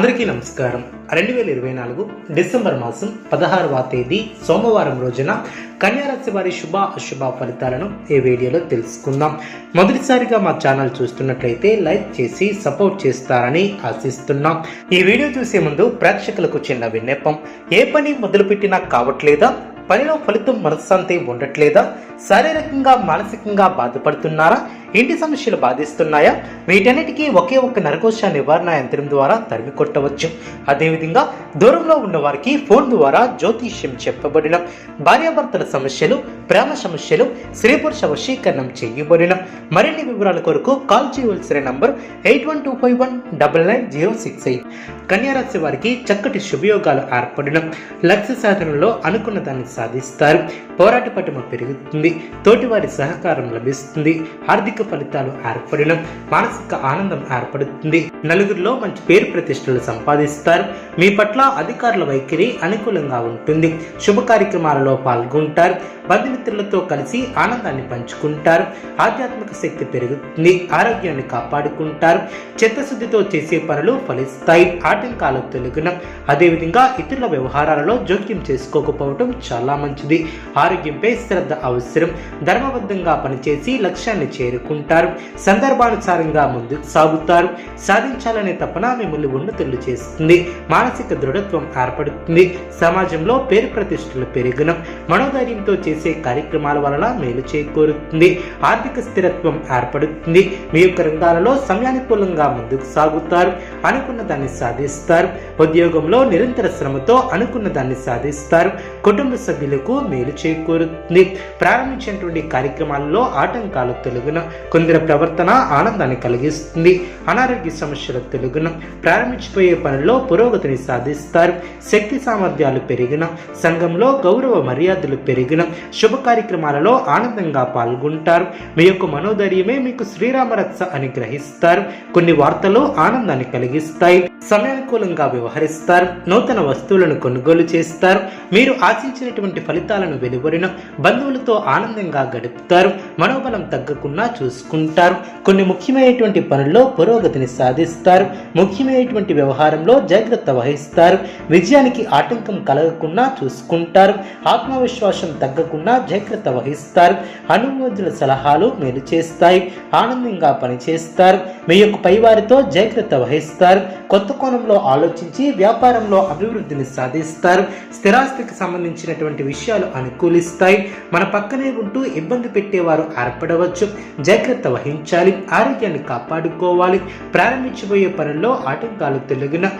అందరికీ నమస్కారం. రెండు వేల ఇరవై నాలుగు డిసెంబర్ మాసం పదహారవ తేదీ సోమవారం రోజున కన్యారాశి వారి శుభ అశుభ ఫలితాలను ఈ వీడియోలో తెలుసుకుందాం. మొదటిసారిగా మా ఛానల్ చూస్తున్నట్లయితే లైక్ చేసి సపోర్ట్ చేస్తారని ఆశిస్తున్నాం. ఈ వీడియో చూసే ముందు ప్రేక్షకులకు చిన్న విన్నపం. ఏ పని మొదలుపెట్టినా కావట్లేదా? పనిలో ఫలితం మనశ్శాంతి ఉండట్లేదా? శారీరకంగా మానసికంగా బాధపడుతున్నారా? ఇంటి సమస్యలు బాధిస్తున్నాయా? వీటన్నిటికీ ఒకే ఒక్క నరకోశ నివారణ యంత్రం ద్వారా తరిమి కొట్టవచ్చు. అదేవిధంగా దూరంలో ఉన్న వారికి ఫోన్ ద్వారా జ్యోతిష్యం చెప్పబడిన భార్యాభర్తల సమస్యలు ప్రేమ సమస్యలు స్త్రీ పురుష వశీకరణం చేయబడిన మరిన్ని వివరాల కొరకు కాల్ చేయవలసిన number eight one two five one double nine zero six eight. కన్యారాశి వారికి చక్కటి శుభయోగాలు ఏర్పడిన లక్ష్య సాధనలో అనుకున్న దాన్ని సాధిస్తారు. పోరాట పటిమ పెరుగుతుంది. తోటివారి సహకారం లభిస్తుంది. ఆర్థిక ఫలితాలు ఏర్పడిన మానసిక ఆనందం ఏర్పడుతుంది. నలుగురిలో మంచి పేరు ప్రతిష్టలు సంపాదిస్తారు. మీ పట్ల అధికారుల వైఖరి అనుకూలంగా ఉంటుంది. శుభ కార్యక్రమాలలో పాల్గొంటారు. బంధుమిత్రులతో కలిసి ఆనందాన్ని పంచుకుంటారు. ఆధ్యాత్మిక శక్తి పెరుగుతుంది. ఆరోగ్యాన్ని కాపాడుకుంటారు. చిత్తశుద్ధితో చేసే పనులు ఫలిస్తాయి. ఆటంకాలు తొలగిన అదేవిధంగా ఇతరుల వ్యవహారాలలో జోక్యం చేసుకోకపోవటం చాలా మంచిది. ఆరోగ్యంపై శ్రద్ధ అవసరం. ధర్మబద్ధంగా పనిచేసి లక్ష్యాన్ని చేరుకుంటారు. సందర్భానుసారంగా ముందుకు సాగుతారు. సాధించాలనే తపన మిమ్మల్ని ఉన్నతులు చేస్తుంది. మానసిక మానసిక దృఢత్వం ఏర్పడుతుంది. సమాజంలో పేరు ప్రతిష్టలు పెరిగిన మనోధైర్యంతో చేసే కార్యక్రమాల వలన మేలు చేకూరుతుంది. ఆర్థిక స్థిరత్వం ఏర్పడుతుంది. మీ యొక్క రంగాలలో సమయానుకూలంగా ముందుకు సాగుతారు. అనుకున్న దాన్ని సాధిస్తారు. ఉద్యోగంలో నిరంతర శ్రమతో అనుకున్న దాన్ని సాధిస్తారు. కుటుంబ సభ్యులకు మేలు చేకూరుతుంది. ప్రారంభించినటువంటి కార్యక్రమాలలో ఆటంకాలు తొలగిన కొందరి ప్రవర్తన ఆనందాన్ని కలిగిస్తుంది. అనారోగ్య సమస్యల తొలగిన ప్రారంభించిపోయే పనుల్లో పురోగతిని సాధిస్తారు. శక్తి సామర్థ్యాలు పెరిగిన సంఘంలో గౌరవ మర్యాదలు పెరిగిన శుభ కార్యక్రమాలలో ఆనందంగా పాల్గొంటారు. మీ యొక్క మనోధైర్యమే మీకు శ్రీరామరత్స అని గ్రహిస్తారు. కొన్ని వార్తలు ఆనందాన్ని కలిగిస్తాయి. సమయానుకూలంగా వ్యవహరిస్తారు. నూతన వస్తువులను కొనుగోలు చేస్తారు. మీరు ఆశించినటువంటి ఫలితాలను వెలువడిన బంధువులతో ఆనందంగా గడుపుతారు. మనోబలం తగ్గకుండా చూసుకుంటారు. కొన్ని ముఖ్యమైనటువంటి పనుల్లో పురోగతిని సాధిస్తారు. ముఖ్యమైనటువంటి వ్యవహారంలో జాగ్రత్త వహిస్తారు విజయానికి ఆటంకం కలగకుండా చూసుకుంటారు. ఆత్మవిశ్వాసం తగ్గకుండా జాగ్రత్త వహిస్తారు. అనుమతుల సలహాలు మేలు చేస్తాయి. ఆనందంగా పనిచేస్తారు. మీ యొక్క పైవారితో జాగ్రత్త వహిస్తారు. కొత్త కోణంలో ఆలోచించి వ్యాపారంలో అభివృద్ధిని సాధిస్తారు. స్థిరాస్తికి సంబంధించినటువంటి విషయాలు అనుకూలిస్తాయి. మన పక్కనే ఉంటూ ఇబ్బంది పెట్టేవారు ఏర్పడవచ్చు. జాగ్రత్త వహించాలి. ఆరోగ్యాన్ని కాపాడుకోవాలి. ప్రారంభించబోయే పనుల్లో ఆటంకాలు తొలగిన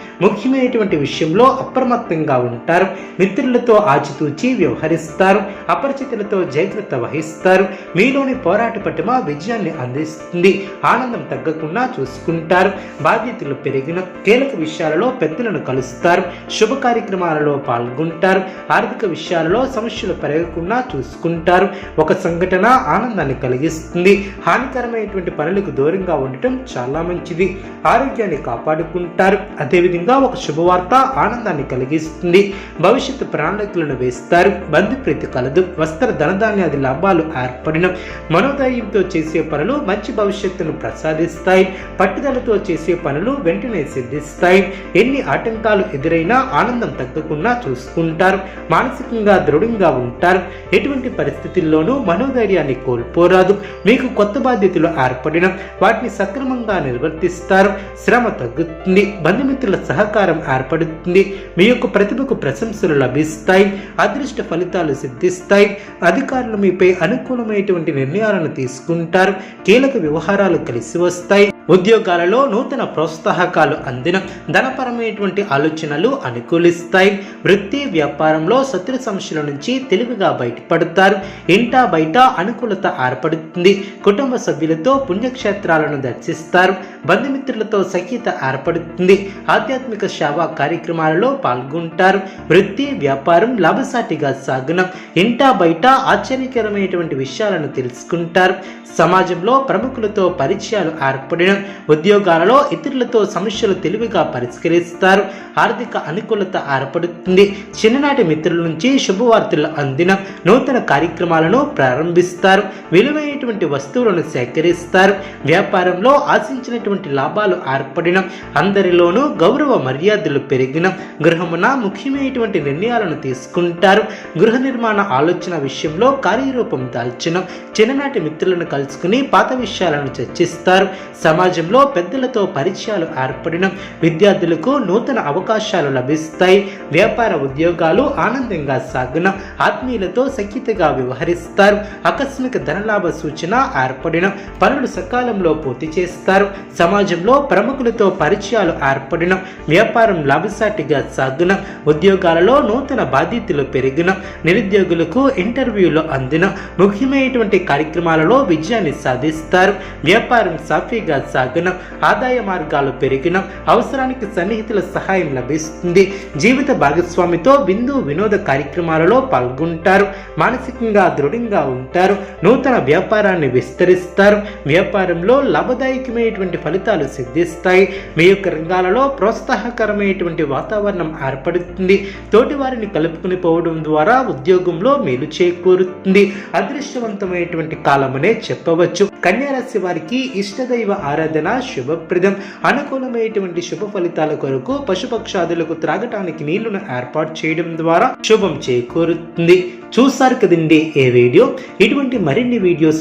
అనేటువంటి విషయంలో అప్రమత్తంగా ఉంటారు. మిత్రులతో ఆచితూచి వ్యవహరిస్తారు. అపరిచితులతో జాగ్రత్త వహిస్తారు. మీలోని పోరాట పటిమ విజయాన్ని అందిస్తుంది. ఆనందం తగ్గకుండా చూసుకుంటారు. బాధ్యతలు పెరిగిన కీలక విషయాలలో పెద్దలను కలుస్తారు. శుభ కార్యక్రమాలలో పాల్గొంటారు. ఆర్థిక విషయాలలో సమస్యలు పెరగకుండా చూసుకుంటారు. ఒక సంఘటన ఆనందాన్ని కలిగిస్తుంది. హానికరమైనటువంటి పనులకు దూరంగా ఉండటం చాలా మంచిది. ఆరోగ్యాన్ని కాపాడుకుంటారు. అదేవిధంగా ఒక శుభ శుభవార్త ఆనందాన్ని కలిగిస్తుంది. భవిష్యత్తు ప్రణాళికలను వేస్తారు. బంధుప్రీతి కలదు. వస్త్ర ధనధాన్యాది లాభాలు ఏర్పడిన మనోధైర్యంతో చేసే పనులు మంచి భవిష్యత్తును ప్రసాదిస్తాయి. పట్టుదలతో చేసే పనులు వెంటనే సిద్ధిస్తాయి. ఎన్ని ఆటంకాలు ఎదురైనా ఆనందం తగ్గకుండా చూసుకుంటారు. మానసికంగా దృఢంగా ఉంటారు. ఎటువంటి పరిస్థితుల్లోనూ మనోధైర్యాన్ని కోల్పోరాదు. మీకు కొత్త బాధ్యతలు ఏర్పడిన వాటిని సక్రమంగా నిర్వర్తిస్తారు. శ్రమ తగ్గుతుంది. బంధుమిత్రుల సహకారం ఏర్పడుతుంది. మీ యొక్క ప్రతిభకు ప్రశంసలు లభిస్తాయి. అదృష్ట ఫలితాలు సిద్ధిస్తాయి. అధికారులు మీపై అనుకూలమైనటువంటి నిర్ణయాలను తీసుకుంటారు. కీలక వ్యవహారాలు కలిసి వస్తాయి. ఉద్యోగాలలో నూతన ప్రోత్సాహకాలు అందిన ధనపరమైనటువంటి ఆలోచనలు అనుకూలిస్తాయి. వృత్తి వ్యాపారంలో శత్రు సమస్యల నుంచి తెలివిగా బయటపడతారు. ఇంటా బయట అనుకూలత ఏర్పడుతుంది. కుటుంబ సభ్యులతో పుణ్యక్షేత్రాలను దర్శిస్తారు. బంధుమిత్రులతో సఖ్యత ఏర్పడుతుంది. ఆధ్యాత్మిక సేవా కార్యక్రమాలలో పాల్గొంటారు. వృత్తి వ్యాపారం లాభసాటిగా సాగునం. ఇంటా బయట ఆశ్చర్యకరమైనటువంటి విషయాలను తెలుసుకుంటారు. సమాజంలో ప్రముఖులతో పరిచయాలు ఏర్పడిన ఉద్యోగాలలో ఇతరులతో సమస్యలు తెలివిగా పరిష్కరిస్తారు. ఆర్థిక అనుకూలత ఏర్పడుతుంది. చిన్ననాటి మిత్రుల నుంచి శుభవార్తలు అందిన నూతన కార్యక్రమాలను ప్రారంభిస్తారు. విలువైన విలువైనటువంటి వస్తువులను సేకరిస్తారు. వ్యాపారంలో ఆశించినటువంటి లాభాలు ఏర్పడిన అందరిలోనూ గౌరవ మర్యాదలు పెరిగిన గృహమున ముఖ్యమైనటువంటి నిర్ణయాలను తీసుకుంటారు. గృహ నిర్మాణ ఆలోచన విషయంలో కార్యరూపం దాల్చిన చిన్ననాటి మిత్రులను కలుసుకుని పాత విషయాలను చర్చిస్తారు. సమాజంలో పెద్దలతో పరిచయాలు ఏర్పడిన విద్యార్థులకు నూతన అవకాశాలు లభిస్తాయి. వ్యాపార ఉద్యోగాలు ఆనందంగా సాగిన ఆత్మీయులతో సఖ్యతగా వ్యవహరిస్తారు. ఆకస్మిక ధనలాభ సూచన సూచన ఏర్పడిన పనులు సకాలంలో పూర్తి చేస్తారు. సమాజంలో ప్రముఖులతో పరిచయాలు ఏర్పడిన వ్యాపారం లాభసాటిగా సాగున ఉద్యోగాలలో నూతన బాధ్యతలు పెరిగిన నిరుద్యోగులకు ఇంటర్వ్యూలు అందిన ముఖ్యమైనటువంటి కార్యక్రమాలలో విజయాన్ని సాధిస్తారు. వ్యాపారం సాఫీగా సాగిన ఆదాయ మార్గాలు పెరిగిన అవసరానికి సన్నిహితుల సహాయం లభిస్తుంది. జీవిత భాగస్వామితో బిందు వినోద కార్యక్రమాలలో పాల్గొంటారు. మానసికంగా దృఢంగా ఉంటారు. నూతన వ్యాపార వ్యాపారాన్ని విస్తరిస్తారు. వ్యాపారంలో లాభదాయకమైనటువంటి ఫలితాలు సిద్ధిస్తాయి. మీ యొక్క రంగాలలో ప్రోత్సాహకరమైనటువంటి వాతావరణం ఏర్పడుతుంది. తోటి వారిని కలుపుకుని పోవడం ద్వారా ఉద్యోగంలో మేలు చేకూరుతుంది. అదృష్టవంతమైనటువంటి కాలమనే చెప్పవచ్చు. కన్యారాశి వారికి ఇష్టదైవ ఆరాధన శుభప్రదం. అనుకూలమైనటువంటి శుభ ఫలితాల కొరకు పశుపక్షాదులకు త్రాగటానికి నీళ్ళను ఏర్పాటు చేయడం ద్వారా శుభం చేకూరుతుంది. చూసారు కదండి ఏ వీడియో? ఇటువంటి మరిన్ని వీడియోస్